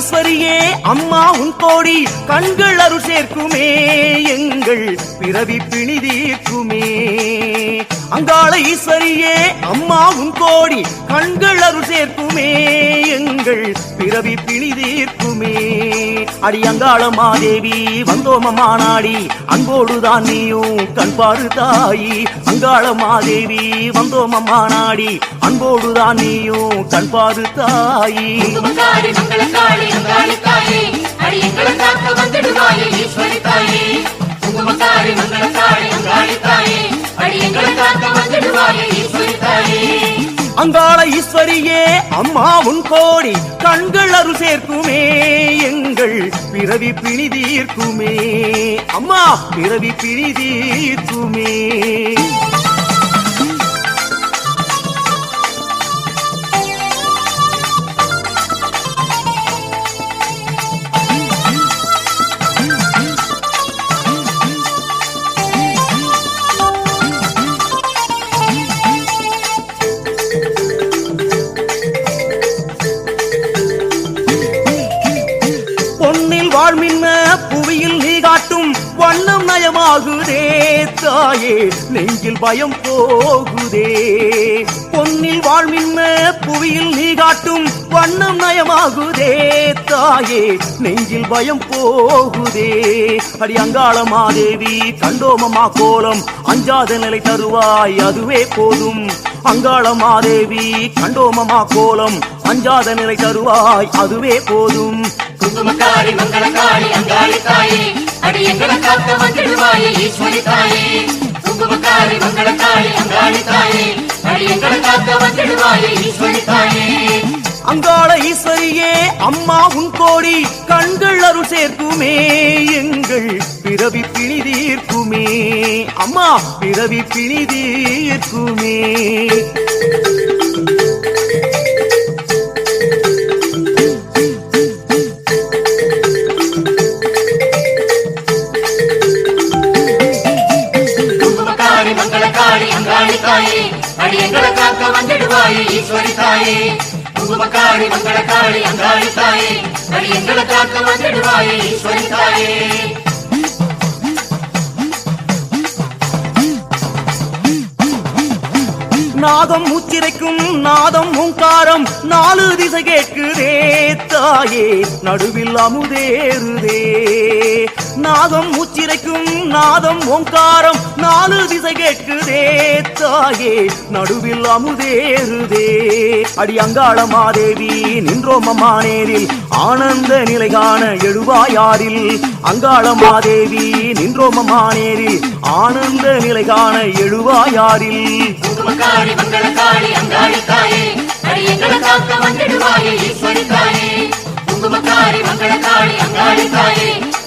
அங்காள அம்மா உன் கோடி கண்கள் அருள் சேர்க்குமே எங்கள் பிறவி பிணி தீர்க்குமே. அங்காள ஈஸ்வரியே அம்மா உன் கோடி கண்கள் அருள் சேர்க்குமே எங்கள் பிறவி பிணி தீர்க்குமே. அடி அங்காள மாதேவி வந்தோமமா அங்கோடுதான் அன்போடுதான் நீயும் கண்பாடு தாயி அங்காள மாதேவி வந்தோமமா அன்போடுதான் நீயும் மங்களக்காளி அங்காளி தாயே. அங்காளி ஈஸ்வரியே அம்மா உன் கோடி கண்கள் அருள் சேர்க்குமே. எங்கள் பிறவி பிணி தீர்க்குமே. அம்மா பிறவி பிணி நெஞ்சில் பயம் போகுதே. பொன்னில் வாழ்மின்ன புவியில் நீ காட்டும் வண்ணம் நயமாகுதே. தாயே நெஞ்சில் பயம் போகுதே. அடி அங்காள மாதேவி கண்டோமமா கோலம் அஞ்சாத நிலை தருவாய் அதுவே போதும். அங்காள மாதேவி கண்டோமமா கோலம் அஞ்சாத நிலை தருவாய் அதுவே போதும். குங்குமக்காரி மங்களக்காரி அங்காளி தாயே அடி எங்களை காக்க வந்துடுவாயே ஈஸ்வரி தாயே அம்மா உன் கோடி கண்கள் அருள் சேர்க்குமே எங்கள் பிறவி பிணி தீர்க்குமே. அம்மா பிறவி பிணி தீர்க்குமே. குங்குமக்காரி அங்காளி தாயே அடி எங்களை காக்க வந்துடுவாயே ஈஸ்வரி தாயே குங்குமக்காரி மங்களக்காளி அங்காளி தாயே. அடி எங்களை காக்க வந்துடுவாயே ஈஸ்வரி தாயே. நாதம் மூச்சிரைக்கும் நாதம் ஓங்காரம் நாலு திசை கேட்குதே தாயே. நடுவில் அமுதேறுதே. நாதம் உச்சிரைக்கும் நாதம் ஓங்காரம் நாலு திசை கேட்குதே தாயே. நடுவில் அமுதேறுதே. அடி அங்காள மாதேவி நின்றோம் அம்மா நேரில் ஆனந்த நிலை காண எழுவாயாரில். அங்காள மாதேவி நின்றோம் அம்மா நேரில் ஆனந்த நிலை காண எழுவாயாரில். குங்குமக்காரி மங்களக்காளி அங்காளி தாயே அடி எங்களை காக்க வந்துடுவாயே ஈஸ்வரி தாயே குங்குமக்காரி மங்களக்காளி அங்காளி தாயே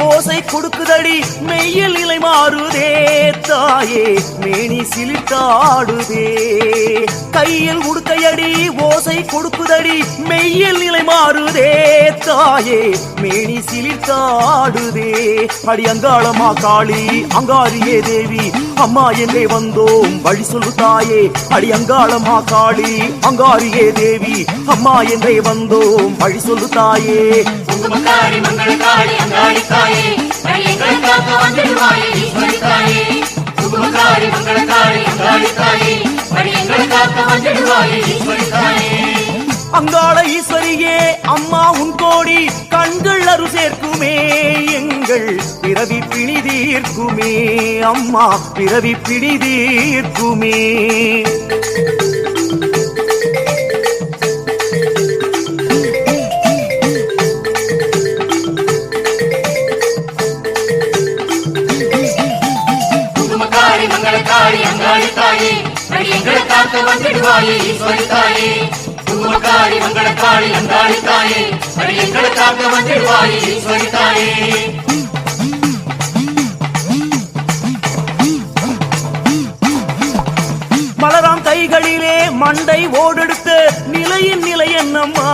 உடுக்கையடி ஓசை கொடுக்குதடி. மெய்யில் இலை மாறுதே தாயே. மேனி சிலிட்டாடுதே கையில் உடுக்கையடி ஓசை கொடுக்குதடி. மெய்யில் நிலை மாறுதே தாயே. மேனி சிலிட்டாடுதே அடி அங்காளமா காளி அங்காரியே தேவி. அம்மா என்றே வந்தோம் வழி சொல்லு தாயே. அடி அங்காளமா காளி அங்காரியே தேவி. அம்மா என்றே வந்தோம் வழி சொல்லு தாயே. குங்குமக்காரி மங்களக்காளி அங்காளி அங்காளி தாயே அங்காள ஈஸ்வரியே அம்மா உன் கோடி கண்கள் அரு சேர்க்குமே எங்கள் பிறவி பிணி தீர்க்குமே அம்மா பிறவி பிடி மங்களக்காரி தாயே எங்களை காக்க வந்துடுவாயே ஈஸ்வரி தாயே. குங்குமக்காரி மங்களக்காரி அங்காளி தாயே. எங்களை காக்க ஈஸ்வரி தாயே. மலராம் கைகளிலே மண்டை ஓடெடுத்த நிலையின் நிலை என்னம்மா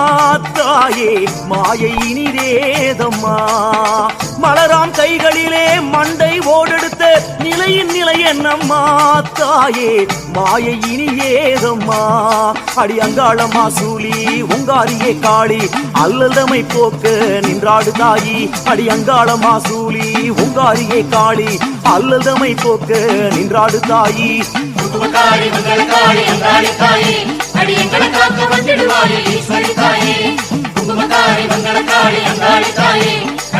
தாயே? மாயை இனிதேதம்மா. மலராம் கைகளிலே மண்டை ஓடெடுத்த நிலையின் நிலை என்னம்மா தாயே? மாயை இனியேதம்மா அடி அங்காளம்மா சூலி உங்காரியே காளி. அல்லதமை போக்க நின்றாடு தாயி. அடி அங்காளம்மா சூலி உங்காரியே காளி. அல்லதமை போக்க நின்றாடு தாயி. காளி காளி அங்காளி தாயே. அடி எங்களை காக்க வந்துடுவாயே ஈஸ்வரி தாயே. குங்குமக்காரி மங்களக்காரி அங்காளி தாயே.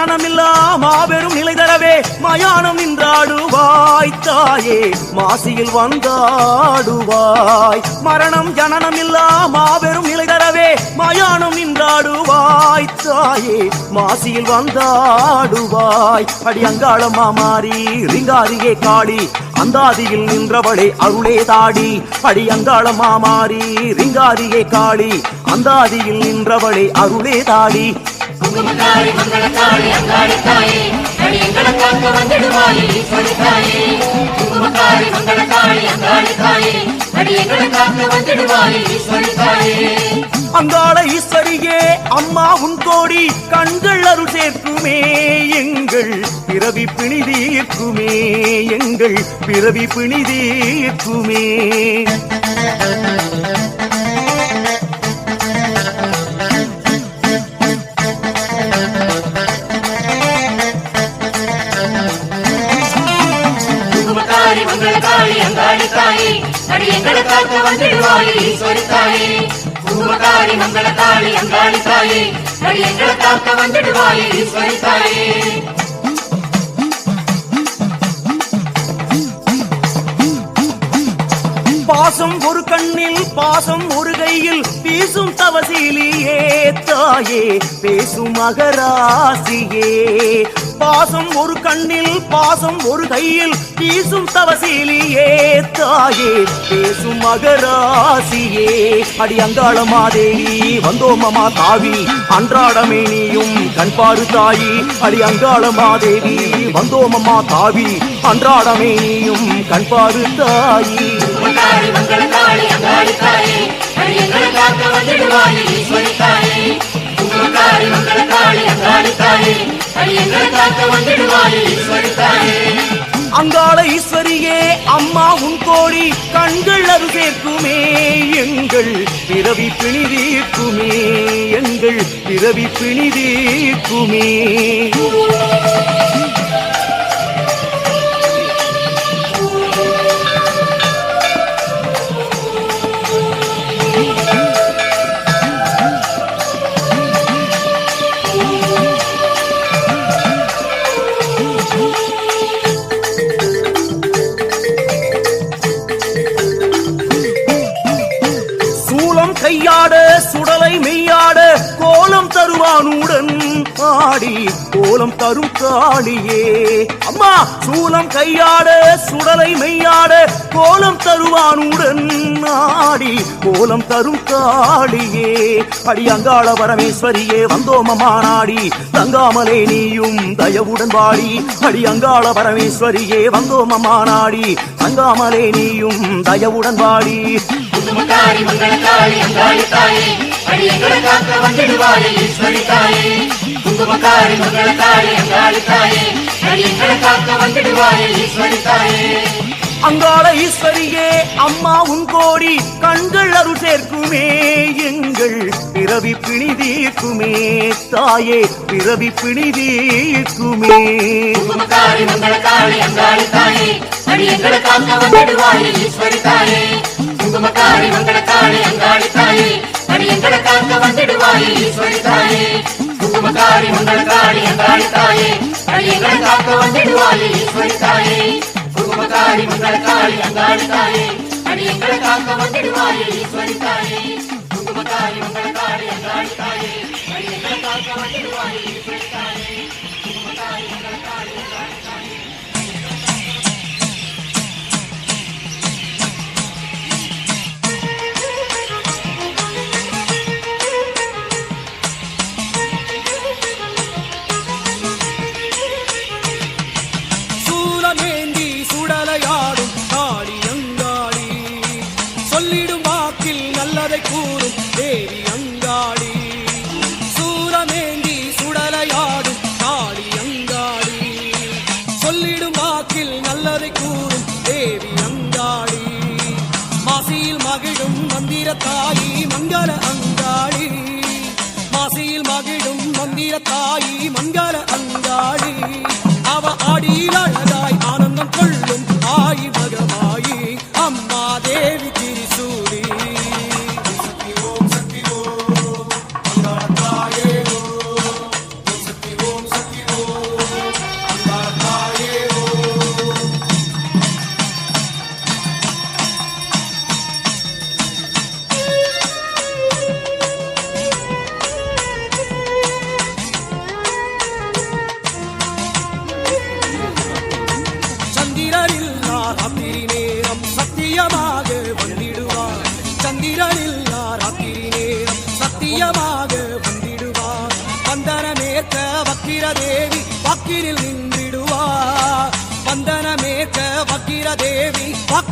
மனநமில்லா மாபெரும் நிலை தரவே மயானம் நின்றாடுவாய் தாயே மாசியில் வந்தாடுவாய். மரணம் ஜனனமில்லா மாபெரும் நிலை தரவே மயானம் நின்றாடுவாய் தாயே மாசியில் வந்தாடுவாய். அடி அங்காளம்மா மாறி ரிங்காரியே காளி அந்தாதியில் நின்றவளே அருளே தாடி. அடி அங்காளம்மா மாறி ரிங்காரியே காளி அந்தாதியில் நின்றவளே அருளே தாடி. குங்குமக்காரி மங்களக்காரி அங்காடி தாயே அடி எங்களை காக்க வந்துடுவாயே ஈஸ்வரி தாயே குங்குமக்காரி மங்களக்காரி அங்காடி தாயே அடி எங்களை காக்க வந்துடுவாயே ஈஸ்வரி தாயே அங்காள ஈஸ்வரியே அம்மா உன் கோடி கண்கள் அருள் சேர்க்குமே எங்கள் பிறவி பிணி தீர்க்குமே எங்கள் பிறவி பிணி தீர்க்குமே. தாயே அடி எங்களை காக்க வந்துடுவாயே ஈஸ்வரி தாயே குங்குமக்காரி மங்களக்காரி அங்காளி தாயே அடி காக்க வந்துடுவாயே ஈஸ்வரி தாயே பாசம் ஒரு கண்ணில் பாசம் ஒரு கையில் வீசும் தவசீலியே தாயே பேசும் மகராசியே பாசம் ஒரு கண்ணில் பாசம் ஒரு கையில் வீசும் தவசீலியே தாயே பேசும் மகராசியே அடி அங்காளமாதேவி வந்தோமமா தாவி அன்றாடமே நீயும் கண்பாடு தாயி. அடி அங்காளமாதேவி வந்தோமமா தாவி அன்றாடமே நீயும் கண்பாடு தாயி. வந்துடுவாயே ஈஸ்வரி தாயே அங்காளி தாயே காக்க ஈஸ்வரி தாயே அங்காள ஈஸ்வரியே அம்மா உன் கோடி கண்கள் அது சேர்க்குமே எங்கள் பிறவி பிணிதீர்க்குமே எங்கள் பிறவி பிணி கோலம் தரும் காளியே. அம்மா சூலம் கையாட சுடலை மெய்யாட கோலம் தருவானுடன் ஆடி கோலம் தரும் காளியே. அடி அங்காள பரமேஸ்வரியே வந்தோமமா நாடி தங்காமலே நீயும் தயவுடன் வாடி. அடி அங்காள பரமேஸ்வரியே வந்தோமமா நாடி தங்காமலே நீயும் தயவுடன் வாடி. குங்குமக்காரி காளி அங்காளி தாயே அடி எங்களை காக்க வந்திடுவாயே ஈஸ்வரி தாயே குங்குமக்காரி மங்களக்காளி அங்காளி தாயே எங்களை காக்க வந்திடுவாயே ஈஸ்வரி தாயே அங்காள ஈஸ்வரியே அம்மா உன் கோடி கண்கள் அருள் சேர்க்குமே எங்கள் பிறவி பிணி தீர்க்குமே தாயே பிறவி பிணி தீர்க்குமே. குங்குமக்காரி மங்களக்காளி அங்காளி தாயே அடி எங்களை காக்க வந்திடுவாயே ஈஸ்வரி தாயே குங்குமக்காரி மங்களக்காளி அங்காளி தாயே அடி எங்களை காக்க வந்திடுவாயே ஈஸ்வரி தாயே குங்குமக்காரி மங்களக்காளி அங்காளி தாயே அடி காக்க வந்திடுவாயே ஈஸ்வரி தாயே குங்குமக்காரி மங்களக்காளி அங்காளி தாயே அடி காக்க வந்திடுவாயே ஈஸ்வரி தாயே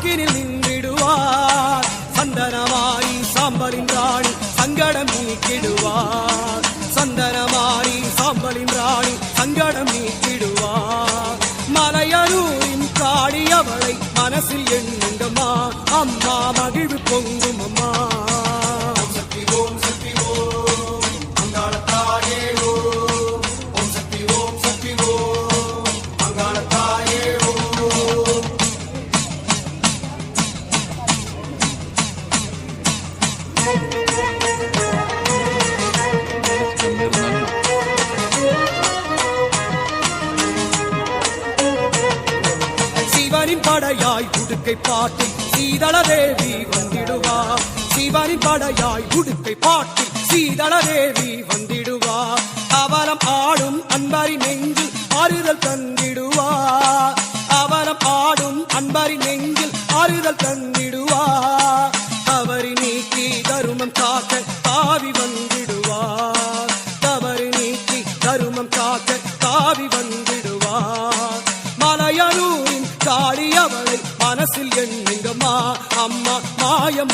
வக்கிரில் நின்றிடுவார். சந்தனமாரி சாம்பலின் ராணி சங்கடம் நீக்கிடுவார். சந்தனமாரி சாம்பலின் ராணி சங்கடம் நீக்கிடுவார். மலையரூரின் காடி அவளை மனசில் எண்ணுங்கம்மா. அம்மா மகிழ்வு பொங்கு உடுக்கை பாட்டில் சீதள தேவி வந்திடுவா. சிவனின் படையாய் உடுக்கை பாட்டில் சீதள தேவி வந்திடுவா. அவலம் ஆடும் அன்பரி நெஞ்சில் ஆறுதல் தந்திடுவா. அவலம் ஆடும் அன்பரி நெஞ்சில் ஆறுதல் தந்திடுவா. அவரி நீக்கி தருமம் காக்க தாவி வந்திடுவா. மனசில் எண்ணுங்கம்மா. அம்மா மாயம்